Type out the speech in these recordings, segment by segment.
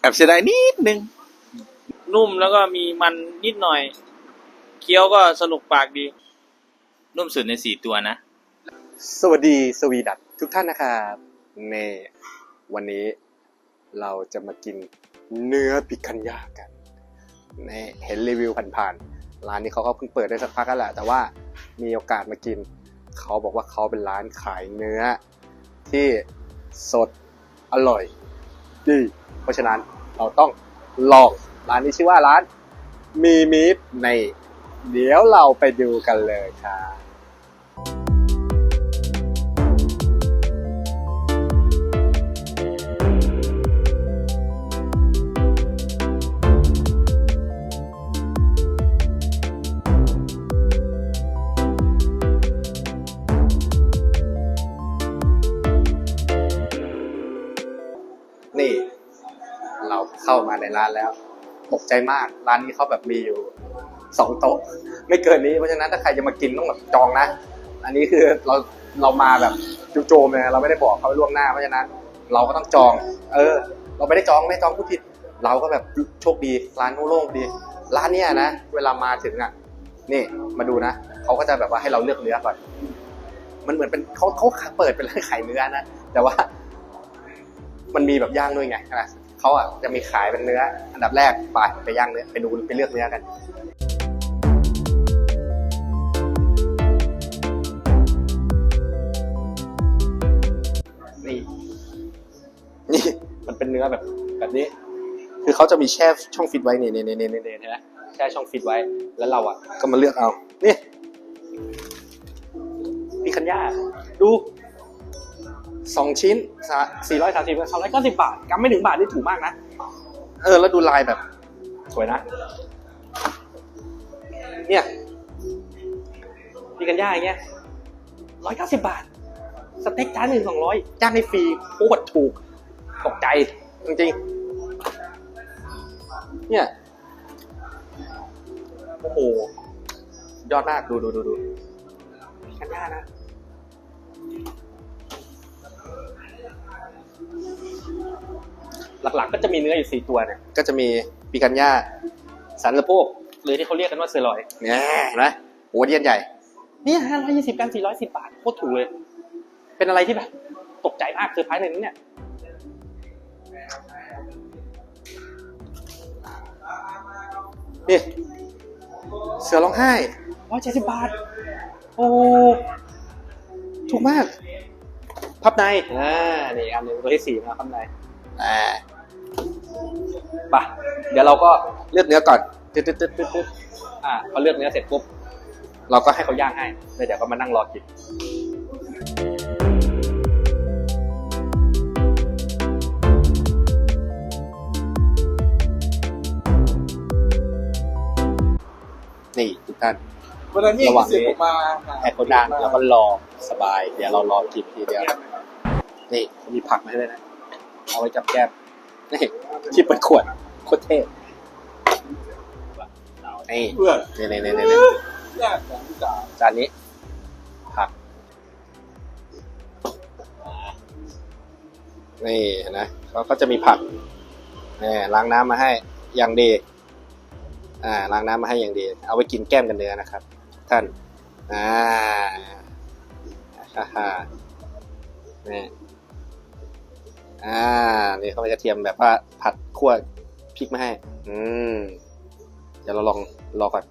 แอบเสียดายนิดนึง นุ่มแล้วก็มีมันนิดหน่อย เคี้ยวก็สนุกปากดี นุ่มสุดในสี่ตัวนะ สวัสดีสวีดัตทุกท่านนะครับเน่วันนี้เราจะมากินเนื้อปิคันย่ากันเน่เห็นรีวิวผ่านๆ ร้านนี้เขาก็เพิ่งเปิดได้สักพักแล้วแหละ แต่ว่ามีโอกาสมากิน เขาบอกว่าเขาเป็นร้านขายเนื้อที่สดอร่อย ดี เพราะฉะนั้นเราต้องลองร้านนี้ชื่อว่าร้านมีมีดใน เดี๋ยวเราไปดูกันเลยครับ เข้ามาในร้านแล้วตกใจมากร้านนี้เขาแบบมีอยู่สองโต๊ะ ไม่เกินนี้เพราะฉะนั้นถ้าใครจะมากินต้องแบบจองนะ อันนี้คือเราเรามาแบบจู่โจมเลยเราไม่ได้บอกเขาล่วงหน้าเพราะฉะนั้น เราก็ต้องจอง เออ เราไม่ได้จองไม่จองผู้ผิด เราก็แบบโชคดีร้านโล่งๆดี ร้านเนี้ยนะเวลามาถึงอะนี่มาดูนะเขาก็จะแบบว่าให้เราเลือกเนื้อก่อน มันเหมือนเป็นเขาเขาเปิดเป็นร้านขายเนื้อนะแต่ว่า มันมีแบบย่างด้วยไงนะ เขาอะจะมีขายเป็นเนื้อ อันดับแรกไปไปย่างเนื้อไปดูไปเลือกเนื้อกันนี่นี่มันเป็นเนื้อแบบแบบนี้ คือเขาจะมีแช่ช่องฟิตไว้นี่นี่นี่นี่นี่นี่นะแช่ช่องฟิตไว้แล้วเราอะ ก็มาเลือกเอา นี่มีคันย่าดู สองชิ้นสี่ร้อยสามสิบสองร้อยเก้าสิบบาทกำไม่ถึงบาทนี่ถูกมากนะ เออ แล้วดูลายแบบ สวยนะ เนี่ยมีกันย่าอย่างเงี้ยร้อยเก้าสิบบาท สเต็กจานหนึ่งสองร้อยจ้างให้ฟรีโคตรถูก ตกใจ จริงๆ เนี่ย โอ้โห ยอดมาก ดูดูดูดูมีกันย่านะ หลักๆ ก็จะมีเนื้ออยู่สี่ตัวเนี่ย ก็จะมีปีกันย่าสันสะโพกหรือที่เขาเรียกกันว่าเซอร์ลอยเนี่ยเห็นะโอ้เดียนใหญ่ เนี่ยห้าร้อยยี่สิบกันสี่ร้อยสิบบาทโคตรถูกเลย เป็นอะไรที่แบบตกใจมากเซอร์ไพรส์เลยนะเนี่ยนี่เสือร้องไห้ร้อยเจ็ดสิบบาท โอ้ ถูกมาก พับใน อ่า นี่อันหนึงตัวที่สี่นะพับใน อ่าไปะเดี๋ยวเราก็เลือกเนื้อก่อนตึ๊ดตึ๊ดตึ๊ดตึ๊ดตึ๊ดอ่าพอเลือกเนื้อเสร็จปุ๊บเราก็ให้เขาย่างให้แล้วเดี๋ยวก็มานั่งรอกินนี่ทุกท่านวันนั้นนี่ระหว่างเสียนี้ผมมาให้เขาย่างแล้วก็รอสบาย เดี๋ยวเรารอกินทีเดียว นี่มีผักมาให้ด้วยนะ เอาไว้จับแก้ม นี่ที่เปิดขวดโคตรเท่นี่เพื่อนนี่นี่นี่นี่แยกของพี่จ๋าจานนี้ผักนี่เห็นะเขาก็จะมีผักนี่ล้างน้ำมาให้อย่างดีอ่าล้างน้ำมาให้อย่างดี เอาไว้กินแก้มกันเนื้อนะครับ ท่านอ่าฮ่าฮ่านี่ อ่า นี่เขาไปกระเทียมแบบว่าผัดคั่วพริกมาให้ อืม เดี๋ยวเราลองรอก่อน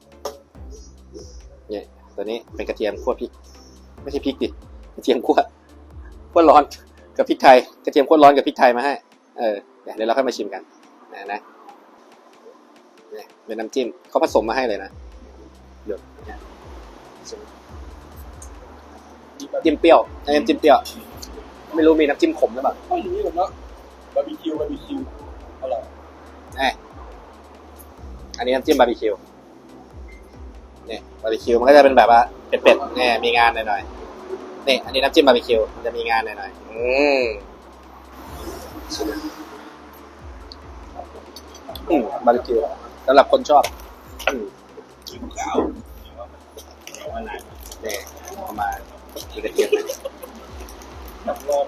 เนี่ยตัวนี้เป็นกระเทียมคั่วพริก ไม่ใช่พริกดิ กระเทียมคั่วคั่วร้อนกับพริกไทย กระเทียมคั่วร้อนกับพริกไทยมาให้ เออ เดี๋ยวเราค่อยมาชิมกัน นะนะเนี่ยเป็นน้ำจิ้มเขาผสมมาให้เลยนะเดี๋ยวเนี่ยจิ้มเปรี้ยวน้ำจิ้มเปรี้ยว ไม่รู้มีน้ำจิ้มขมหรือเปล่าก็อย่างนี้ผมเนาะบาร์บีคิวบาร์บีคิวอร่อยแน่อันนี้น้ำจิ้มบาร์บีคิวเนี่ยบาร์บีคิวมันก็จะเป็นแบบว่าเป็ดๆเนี่ยมีงานหน่อยๆนี่อันนี้น้ำจิ้มบาร์บีคิวมันจะมีงานหน่อยๆอืมชิมอืมบาร์บีคิวสำหรับคนชอบอืมคิวขาวเนี่ยเอามามีกระเทียมแบบร อบ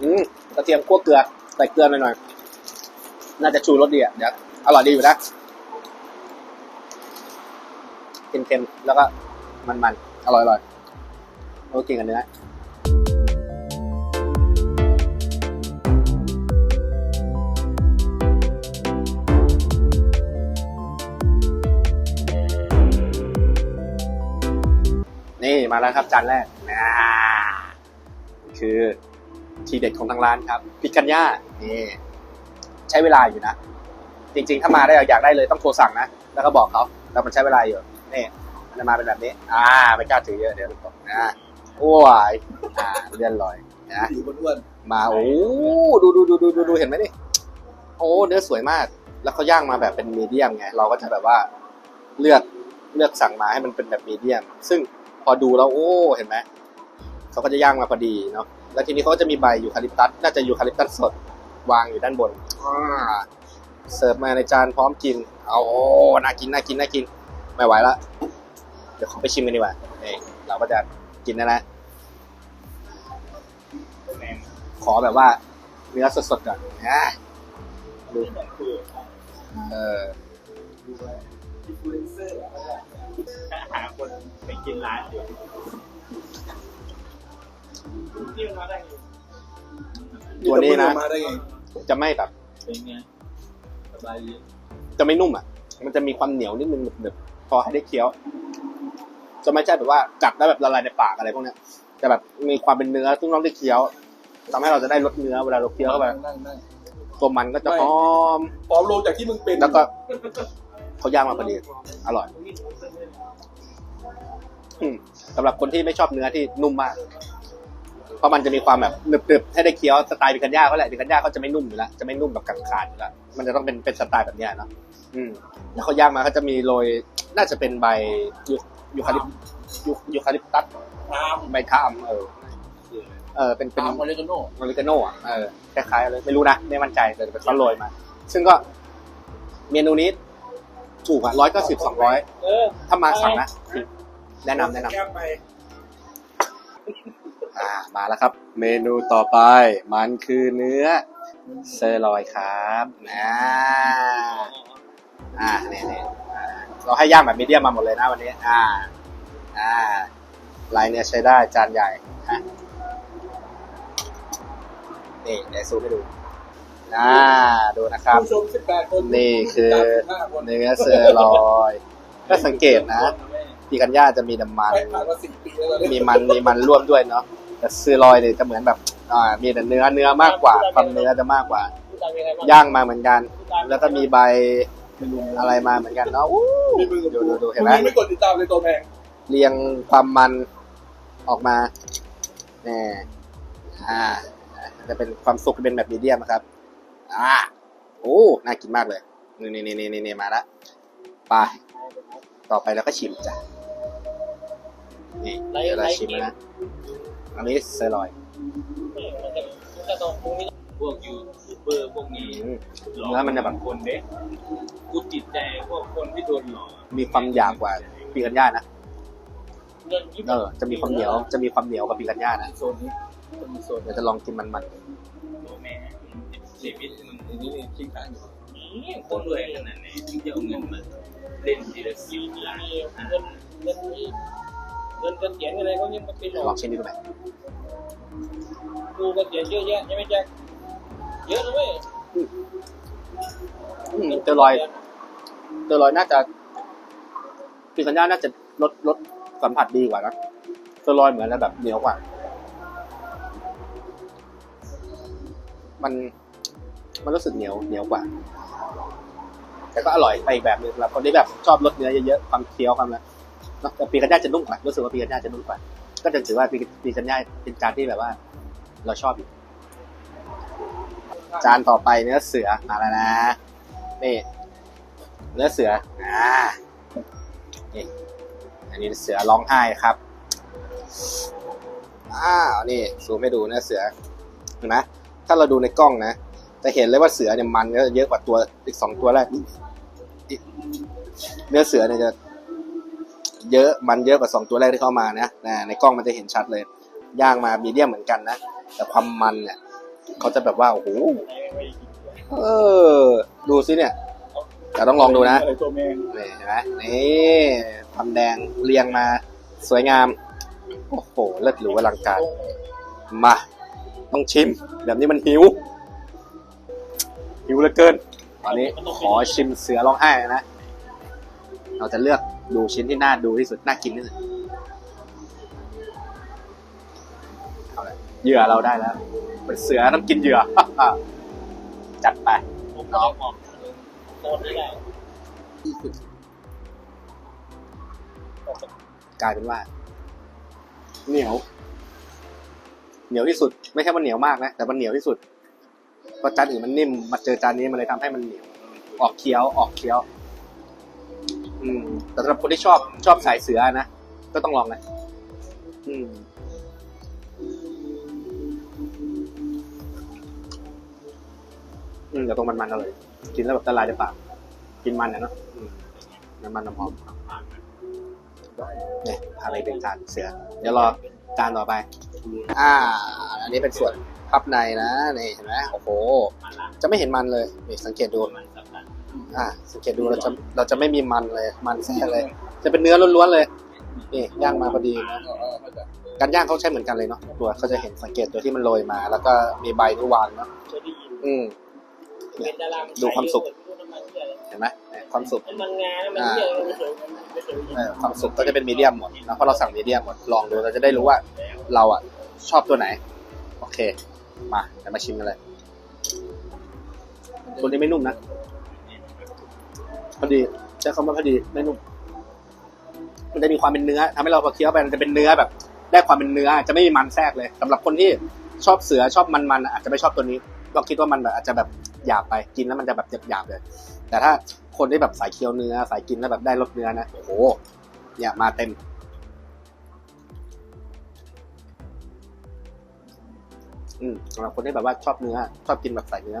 อืมกระเทียมคั่วเกลือใส่เกลือหน่อยๆน่าจะชูรสดีอะเดี๋ยวอร่อยดีอยู่นะเค็มๆแล้วก็มันๆอร่อยๆโอเคกันเนื้อ มาแล้วครับจานแรกนะคือทีเด็ดของทางร้านครับพิกัญญานี่ใช้เวลาอยู่นะจริง ๆ ถ้ามาได้อยากได้เลยต้องโทรสั่งนะแล้วก็บอกเขาแต่มันใช้เวลาอยู่นี่มันจะมาเป็นแบบนี้ อ่าไม่กล้าถือเยอะเดี๋ยวตกนะโอ้ยอ่าเลื่อนลอยนะผิวอ้วนมาโอ้ดูดูดูดูดูดูเห็นไหมนี่โอ้เนื้อสวยมาก แล้วเขาย่างมาแบบเป็นมีเดียมไงเราก็จะแบบว่าเลือกเลือกสั่งมาให้มันเป็นแบบมีเดียม ซึ่ง พอดูแล้วโอ้เห็นไหมเขาก็จะย่างมาพอดีเนาะแล้วทีนี้เขาก็จะมีใบยูคาลิปตัสน่าจะยูคาลิปตัสสดวางอยู่ด้านบนเสิร์ฟมาในจานพร้อมกินเอาโอ้น่ากินน่ากินน่ากิน ไม่ไหวละเดี๋ยวขอไปชิมกันดีกว่านี่เราก็จะกินนะนะขอแบบว่าเนื้อสดๆก่อนนะดูเออ หาคนไปกินร้านอยู่นี่มันมาได้ไงๆตัวนี้นะ มาได้ไงจะไม่แบบ เป็นไงสบายดีจะไม่นุ่มอะ มันจะมีความเหนียวนิดนึงแบบพอให้ได้เคี้ยว จะไม่ใช่แบบว่ากัดแล้วแบบละลายในปากอะไรพวกเนี้ยจะแบบมีความเป็นเนื้อซึ่งต้องได้เคี้ยวทำให้เราจะได้รสเนื้อเวลาเราเคี้ยวเข้าไปนั่งนั่งตัวมันก็จะหอมพร้อมลงจากที่มึงเป็น แล้วก็เขาย่างมาพอดี อร่อยอืม สำหรับคนที่ไม่ชอบเนื้อที่นุ่มมาก เพราะมันจะมีความแบบหนึบๆให้ได้เคี้ยวสไตล์พิคันย่าเขาแหละพิคันย่าเขาจะไม่นุ่มอยู่แล้วจะไม่นุ่มแบบกัดขาดอยู่แล้วมันจะต้องเป็นเป็นสไตล์แบบเนี้ยเนาะอืมแล้วเขาย่างมาเขาจะมีโรยน่าจะเป็นใบยูยูคาลิปยูยูคาลิปตัสตามใบทามเออเออเป็นเป็นตามออริกาโน่อเมริกาโน่อะเออคล้ายๆเลยไม่รู้นะไม่มั่นใจแต่เป็นเขาโรยมา ซึ่งก็เมนูนี้ถูกอะร้อยเก้าสิบสองร้อยเออถ้ามาสั่งนะ แนะนำแนะนำ แก้มไปอ่ามาแล้วครับ เมนูต่อไป มันคือเนื้อเซอร์ลอยครับนะอ่าเนี่ยเนี่ยอ่าเราให้ย่างแบบมีเดียมมาหมดเลยนะวันนี้ อ่า อ่าลายเนื้อใช้ได้จานใหญ่ฮะนี่เดี๋ยวซูมให้ดูอ่าดูนะครับ ผู้ชม18คนนี่คือจาก15คนเนื้อเซอร์ลอยถ้าสังเกตนะ ปีกันย่าจะมีน้ำมัน ไม่ผ่านมาสี่ปีแล้วเรามีมันมีมันร่วมด้วยเนาะแต่เซอร์ลอยเนี่ยจะเหมือนแบบอ่ามีแต่เนื้อเนื้อมากกว่าความเนื้อจะมากกว่าผู้ตามยังไงบ้างย่างมาเหมือนกัน แล้วก็มีใบอะไรมาเหมือนกันเนาะอู้มีมือกับดูกูดูดูเห็นไหมมึงไม่กดติดตามเลยตัวแพงเรียงความมันออกมาแน่อ่า จะเป็นความสุกเป็นแบบมีเดียมนะครับ อ่าโอ้น่ากินมากเลย นี่นี่นี่นี่นี่มาละไปต่อไปแล้วก็ชิมจ้ะ นี่เดี๋ยวเราชิมแล้วนะอันนี้เซอร์ลอยมันจะมันจะต้องปรุงนี่พวกยูทูบเบอร์พวกนี้อืมเนื้อมันจะแบบคนเด็กกูจิตใจพวกคนที่โดนหลอกมีความหยาบกว่าปีกันย่านะเงินยี่เออจะมีความเหนียวจะมีความเหนียวกว่าปีกันย่านะโซนนี้จะมีโซนเดี๋ยวจะลองกินมันมันโอ้แม่ชีวิตมึงอันนี้นี่คิงข้างอยู่นี่คนรวยขนาดไหนถึงจะเอาเงินมาเล่นทีละสิบล้านเงินเงินที่ เงินเกษียณอะไรเขายังไม่เป็นหรๆอกลองชิมดูไหมกูเกษียณเยอะแยะใช่ไหมแจ็คเยอะนะเว้ยอืมเตอรอยด์เตอรอยด์น่าจะปีกันย่าน่าจะลดลดสัมผัสดีกว่านะเตอรอยด์เหมือนแล้วแบบเหนียวกว่า มันมันรู้สึกเหนียวเหนียวกว่า แต่ก็อร่อยไปอีกแบบหนึงสำหรับคนที่แบบชอบรสเนื้อเยอะๆความเคี้ยวความอะไรเนอะ แต่ปีกันย่าจะนุ่มกว่ารู้สึกว่าปีกันย่าจะนุ่มกว่า ก็จะถือว่าปีปีกันย่าเป็นจานที่แบบว่า เราชอบอยู่จานต่อไปเนื้อเสือมาแล้วนะนี่เนื้อเสืออ่านี่อันนี้เสือร้องไห้ครับอ้าวนี่ซูมให้ดูเนื้อเสือเห็นไหมถ้าเราดูในกล้องนะจะเห็นเลยว่าเสือเนี่ยมันก็เยอะกว่าตัวอีกสองตัวแรกเนื้อเสือเนี่ยจะ เยอะมันเยอะกว่าสองตัวแรกที่เข้ามานะในกล้องมันจะเห็นชัดเลยย่างมามีเดียมเหมือนกันนะ แต่ความมันเนี่ยเขาจะแบบว่าโอ้โหเออ ดูสิเนี่ยแต่ต้องลองดูนะนี่เห็นไหมนี่ทำแดงเรียงมาสวยงาม โอ้โห เลิศหรูอลังการ มา ต้องชิม แบบนี้มันหิว หิวเหลือเกินตอนนี้ขอชิมเสือร้องไห้นะ เราจะเลือกดูชิ้นที่น่าดูที่สุด น่ากินที่สุดเอาละเหยื่อเราได้แล้วเป็นเสือต้องกินเหยื่อ จัดไปน้องโดนนี่แหละกลายเป็นว่า เหนียว เหนียวที่สุด ไม่ใช่ว่าเหนียวมากนะ แต่มันเหนียวที่สุดเพราะจานอื่นมันนิ่มมาเจอจานนี้มันเลยทำให้มันเหนียว ออกเคี้ยวออกเคี้ยว แต่สำหรับคนที่ชอบชอบสายเสือนะ ก็ต้องลองนะ อืมอืมแต่ตรงมันๆอร่อยกินแล้วแบบละลายในปากกินมันนะเนาะอืมน้ำมันน้ำหอมเนี่ยพาไปเป็นจานเสือ เดี๋ยวรอจานต่อไป อ่า อันนี้เป็นส่วนพับในนะ นี่เห็นไหมโอ้โห จะไม่เห็นมันเลยนี่สังเกตดู อ่าสังเกตดูเราจะเราจะไม่มีมันเลย มันแท้เลย จะเป็นเนื้อล้วนๆเลย นี่ย่างมาพอดีนะการย่างเขาใช้เหมือนกันเลยเนาะตัวเขาจะเห็นสังเกตตัวที่มันโรยมา แล้วก็มีใบที่วางเนาะเคยได้ยินอืมเป็นดาราดูความสุขไม่รู้น้ำมันเหี้ยอะไรเห็นไหมเนี่ยความสุขน้ำมันงาน้ำมันเหี้ยอะไรไม่เคยไม่เคยได้ยินเออความสุขก็จะเป็นมีเดียมหมดนะเพราะเราสั่งมีเดียมหมดลองดูเราจะได้รู้ว่า เราอะชอบตัวไหน โอเค มาเดี๋ยวมาชิมกันเลยตัวนี้ไม่นุ่มนะ พอดีใช้คำว่าพอดีไม่นุ่มมันจะมีความเป็นเนื้อทำให้เราพอเคี้ยวไปมันจะเป็นเนื้อแบบ ได้ความเป็นเนื้อจะไม่มีมันแทรกเลยสำหรับคนที่ชอบเสือชอบมันๆอาจจะไม่ชอบตัวนี้เราคิดว่ามันแบบอาจจะแบบหยาบไปกินแล้วมันจะแบบหยาบๆเลย แต่ถ้าคนที่แบบสายเคี้ยวเนื้อ สายกินแล้วแบบได้รสเนื้อนะโอ้โหเนี่ยมาเต็มอืมสำหรับคนที่แบบว่าชอบเนื้อ ชอบกินแบบใส่เนื้อ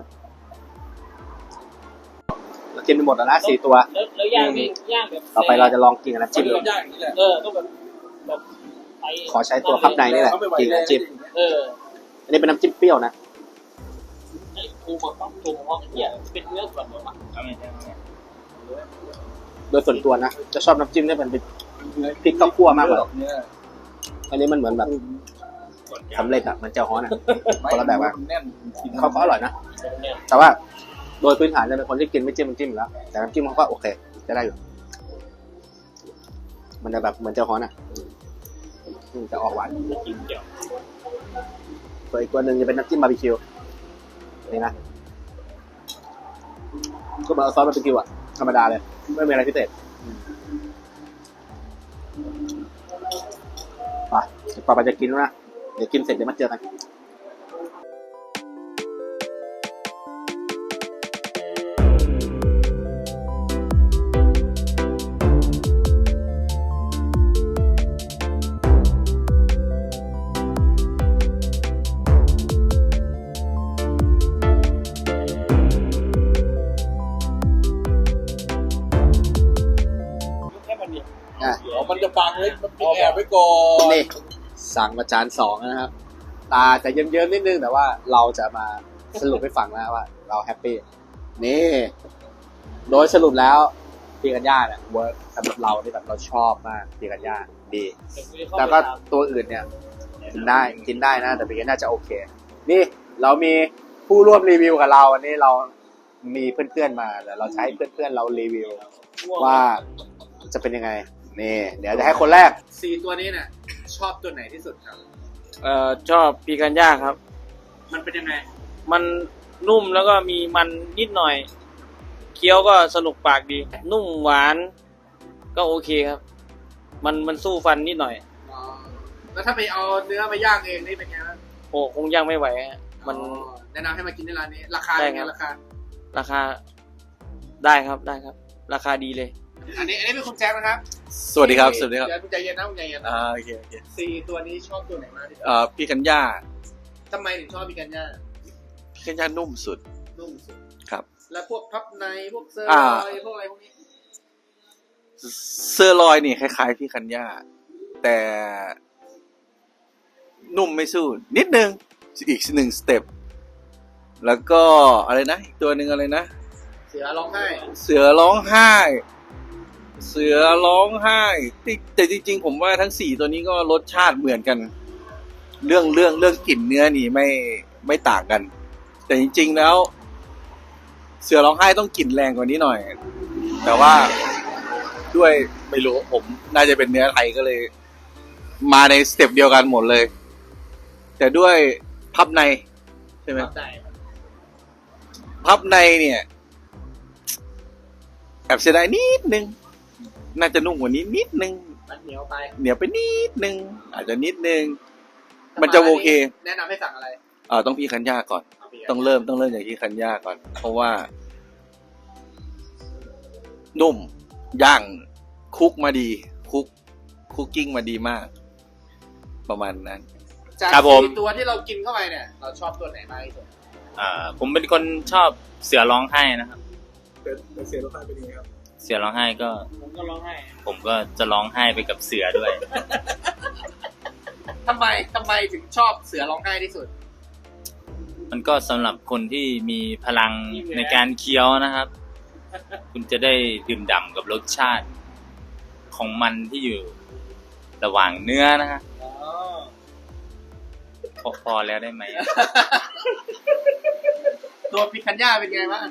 กินไปหมดแล้วนะสี่ตัว แล้วแล้วย่างนี่ย่างแบบต่อไปเราจะลองกินกับน้ำจิ้มจิ้มดูย่างอย่างนี้แหละเออต้องแบบแบบไปขอใช้ตัวพับในนี่แหละกินกับน้ำจิ้มเอออันนี้เป็นน้ำจิ้มเปรี้ยวนะไอ้ปูมาต้องปูมาเหี้ยเป็นเนื้อแบบแบบว่าเอาไม่ได้เอาไม่ได้โดยส่วนตัวนะจะชอบน้ำจิ้มที่มันเป็นพริกข้าวคั่วมากกว่าเนี่ยอันนี้มันเหมือนแบบสำเร็จอะมันเจ้าฮ้อนอะคนละแบบว่าแน่นกินเขาก็อร่อยนะเนี่ยแต่ว่า โดยพื้นฐานจะเป็นคนที่กินไม่จิ้มน้ำจิ้มอยู่แล้ว แต่น้ำจิ้มเขาก็โอเคจะได้อยู่ มันจะแบบเหมือนเจ้าฮ้อนอะจะออกหวานกินเกี่ยวส่วนอีกตัวหนึ่งจะเป็นน้ำจิ้มบาร์บีคิวนี่นะก็เหมาเอาซอสบาร์บีคิวอะธรรมดาเลย ไม่มีอะไรพิเศษไปเดี๋ยวต่อไปจะกินแล้วนะ เดี๋ยวกินเสร็จเดี๋ยวมาเจอกัน สั่งมาจานสองนะครับ ตาจะเยิ้มๆนิดนึงแต่ว่าเราจะมาสรุปให้ฟังนะว่า เราแฮปปี้นี่ โดยสรุปแล้วพีกันย่าเนี่ยเวิร์กสำหรับเราที่แบบเราชอบมากพีกันย่าดี แต่ก็ตัวอื่นเนี่ยกินได้กินได้นะ แต่พีกันย่าจะโอเค นี่เรามีผู้ร่วมรีวิวกับเราวันนี้เรามีเพื่อนๆมาเดี๋ยวเราจะใช้เพื่อนๆเรารีวิว ว่าจะเป็นยังไงนี่ เดี๋ยวจะให้คนแรกสี่ตัวนี้เนี่ย ชอบตัวไหนที่สุดครับ เอ่อชอบปีกันย่าครับ มันเป็นยังไง มันนุ่มแล้วก็มีมันนิดหน่อย เคี้ยวก็สนุกปากดี นุ่มหวานก็โอเคครับ มันมันสู้ฟันนิดหน่อย อ๋อ แล้วถ้าไปเอาเนื้อมาย่างเองนี่เป็นไงบ้างโอ้คงย่างไม่ไหวฮะมัน อ๋อแนะนำให้มากินที่ร้านนี้ ราคาได้เป็นไงครับ ราคา ราคาได้ครับได้ครับ ราคาดีเลย อันนี้อันนี้เป็นคุณแจ็คนะครับ สวัสดีครับ สวัสดีครับ เดี๋ยวคุณใจเย็นนะคุณใจเย็นนะอ่าโอเคโอเคสี่ตัวนี้ชอบตัวไหนมากที่สุดเอ่อพี่กัญญาทำไมถึงชอบมีกันย่าพี่กัญญานุ่มสุด นุ่มสุดครับ แล้วพวกพับในพวกเซอร์อ่าลอยพวกอะไรพวกนี้เซอร์ลอยนี่คล้าย ๆ พี่กัญญาแต่ นุ่มไม่สู้ นิดนึง อีกหนึ่งสเต็ปแล้วก็อะไรนะ อีกตัวหนึ่งอะไรนะ เสือร้องไห้เสือร้องไห้ เสือร้องไห้ที่แต่จริง ๆ ผมว่าทั้งสี่ตัวนี้ก็รสชาติเหมือนกัน เรื่องเรื่องเรื่องกลิ่นเนื้อนี่ไม่ไม่ต่างกัน แต่จริง ๆแล้ว เสือร้องไห้ต้องกลิ่นแรงกว่านี้หน่อย แต่ว่าด้วยไม่รู้ผม น่าจะเป็นเนื้อไทยก็เลย มาในสเต็ปเดียวกันหมดเลย แต่ด้วยพับในใช่ไหมได้พับในเนี่ยแอบเสียดายนิดนึง น่าจะนุ่มกว่านี้นิดนึง มันเหนียวไปเหนียวไปนิดนึง อาจจะนิดนึง มันจะโอเค แนะนำให้สั่งอะไรเออต้องพี่คันย่าก่อนต้องเริ่มต้องเริ่มจากที่คันย่าก่อน เพราะว่า นุ่มย่างคุกมาดีคุกคุกกิ้งมาดีมาก ประมาณนั้น จากครับผม สี่ตัวที่เรากินเข้าไปเนี่ย เราชอบตัวไหนมากที่สุดอ่าผมเป็นคนชอบเสือร้องไห้นะครับ เป็นเป็นเสียงรถไฟเป็นยังไงครับ เสือร้องไห้ก็ ผมก็ร้องไห้ผมก็จะร้องไห้ไปกับเสือด้วย ทำไมทำไมถึงชอบเสือร้องไห้ที่สุด มันก็สำหรับคนที่มีพลังในการเคี้ยวนะครับ คุณจะได้ดื่มด่ำกับรสชาติของมันที่อยู่ระหว่างเนื้อนะฮะพอพอแล้วได้ไหม ตัวพิคันย่าเป็นไงบ้าง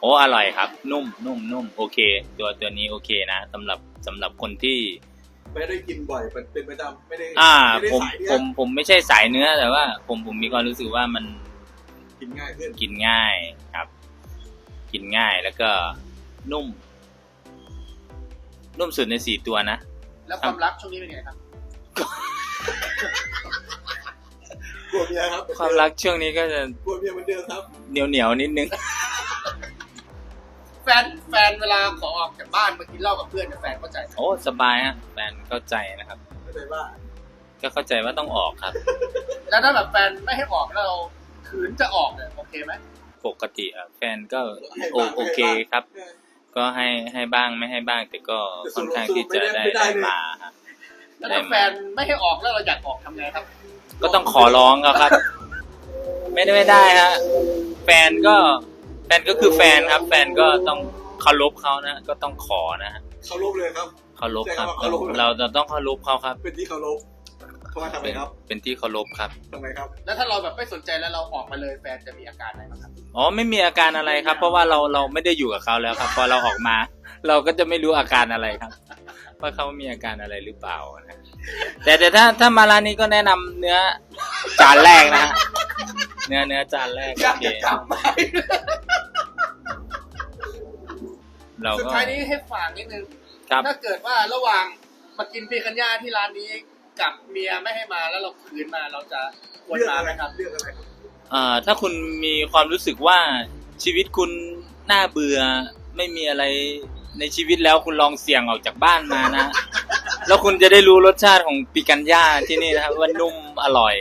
โอ้อร่อยครับ นุ่มนุ่มนุ่มโอเค ตัวตัวนี้โอเคนะสำหรับสำหรับคนที่ ไม่ได้กินบ่อยเป็นเป็นประจำไม่ได้อ่าไม่ได้ผมสายผเนื้อมผมไม่ใช่สายเนื้อแต่ว่า ผมผมมีความรู้สึกว่ามันกินง่ายขึ้นกินง่ายครับ กินง่ายแล้วก็นุ่ม นุ่มสุดในสี่ตัวนะ แล้วความรักช่วงนี้เป็นไงครับ กลัวเมียครับความรักช่วงนี้ก็จะกลัวเมียเหมือนเดิมครับ เหนียวเหนียวๆนิดนึงแฟ นแฟนเวลาขอออกจากบ้านมากินเหล้ากับเพื่อนเนี่ยแฟนเข้าใจไหมโอ้สบายฮะแฟนเข้าใจนะครับ เข้าใจว่า ก็เข้าใจว่าต้องออกครับ แล้วถ้าแบบแฟนไม่ให้ออกแล้วเราขืนจะออกเนี่ยโอเคไหมปกติอะแฟนก็โอโอเคครับ ก็ให้ให้บ้างไม่ให้บ้างแต่ก็ค่อนข้างที่จะได้ได้มาฮะแล้วถ้าแฟนไม่ให้ออกแล้วเราอยากออกทำไงครับ ก็ต้องขอร้องเขาครับ ไม่ได้ไม่ได้ฮะแฟนก็ แฟนก็คือแฟนครับ แฟนก็ต้องเคารพเขานะ ก็ต้องขอนะฮะเคารพเลยครับ เคารพครับ ใช่ครับเคารพเราเราต้องเคารพเขาครับ เป็นที่เคารพเพราะว่าทำไมเป็นครับเป็นที่เคารพครับ ทำไมครับ แล้วถ้าเราแบบไม่สนใจแล้วเราออกมาเลยแฟนจะมีอาการอะไรบ้างครับ อ๋อไม่มีอาการอะไรครับ เพราะว่าเราเราไม่ได้อยู่กับเขาแล้วครับ พอเราออกมา เราก็จะไม่รู้อาการอะไรครับ ว่าเขามีอาการอะไรหรือเปล่านะแต่แต่ถ้าถ้ามาร้านนี้ก็แนะนำเนื้อจานแรกนะฮะ เนื้อเนื้อจานแรกอโอยากเคจะกลับไหมเราสุดก็ ท้ายนี้ให้ฝากนิดนึง ครับ ถ้าเกิดว่าระหว่างมากินพีคันย่าที่ร้านนี้กับเมียไม่ให้มาแล้วเราคืนมาเราจะควรเรื่องมาอะไหไรมครับเรื่องอะไรครับอ่าถ้าคุณมีความรู้สึกว่าชีวิตคุณน่าเบื่อไม่มีอะไรในชีวิตแล้วคุณลองเสี่ยงออกจากบ้านมานะ แล้วคุณจะได้รู้รสชาติของปีกันย่าที่นี่นะครับว่านุ่มอร่อย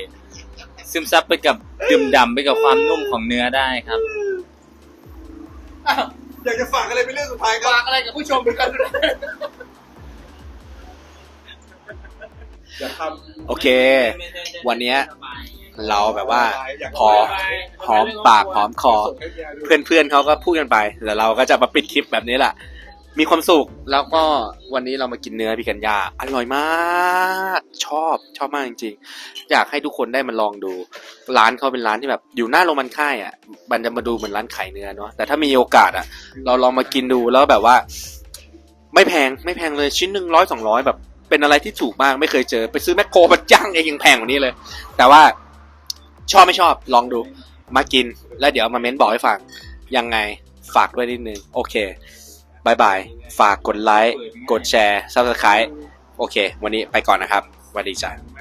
ซึมซับไปกับดื่มด่ำไปกับความนุ่มของเนื้อได้ครับ อ้าวอยากจะฝากอะไรเป็นเรื่องสุดท้ายครับ ฝากอะไรกับผู้ชมเหมือนกันด้วยอยากทโอเค วันเนี้ยเราแบบว่าอยากพอหอมปากหอมคอ ส่งให้เมียดู เพื่อนๆเขาก็พูดกันไป แล้วเราก็จะมาปิดคลิปแบบนี้แหละ มีความสุขแล้วก็วันนี้เรามากินเนื้อพิกันยาอร่อยมาก ชอบชอบมากจริงๆ อยากให้ทุกคนได้มาลองดู ร้านเขาเป็นร้านที่แบบ อยู่หน้าโรงมันค่ายอะมันจะมาดูเหมือนร้านขายเนื้อเนาะแต่ถ้ามีโอกาสอะ เราลองมากินดูแล้วแบบว่า ไม่แพงไม่แพงเลยชิ้นหนึ่งร้อยสองร้อยแบบ เป็นอะไรที่ถูกมากไม่เคยเจอ ไปซื้อแมคโครมาจ้างเองยังแพงกว่านี้เลย แต่ว่าชอบไม่ชอบลองดูมากินแล้วเดี๋ยวมาเม้นบอกให้ฟังยังไงฝากด้วยนิดนึงโอเค บายบาย ฝากกดไลค์ กดแชร์ซับสไคร b e โอเค วันนี้ไปก่อนนะครับสวัสดีจ้า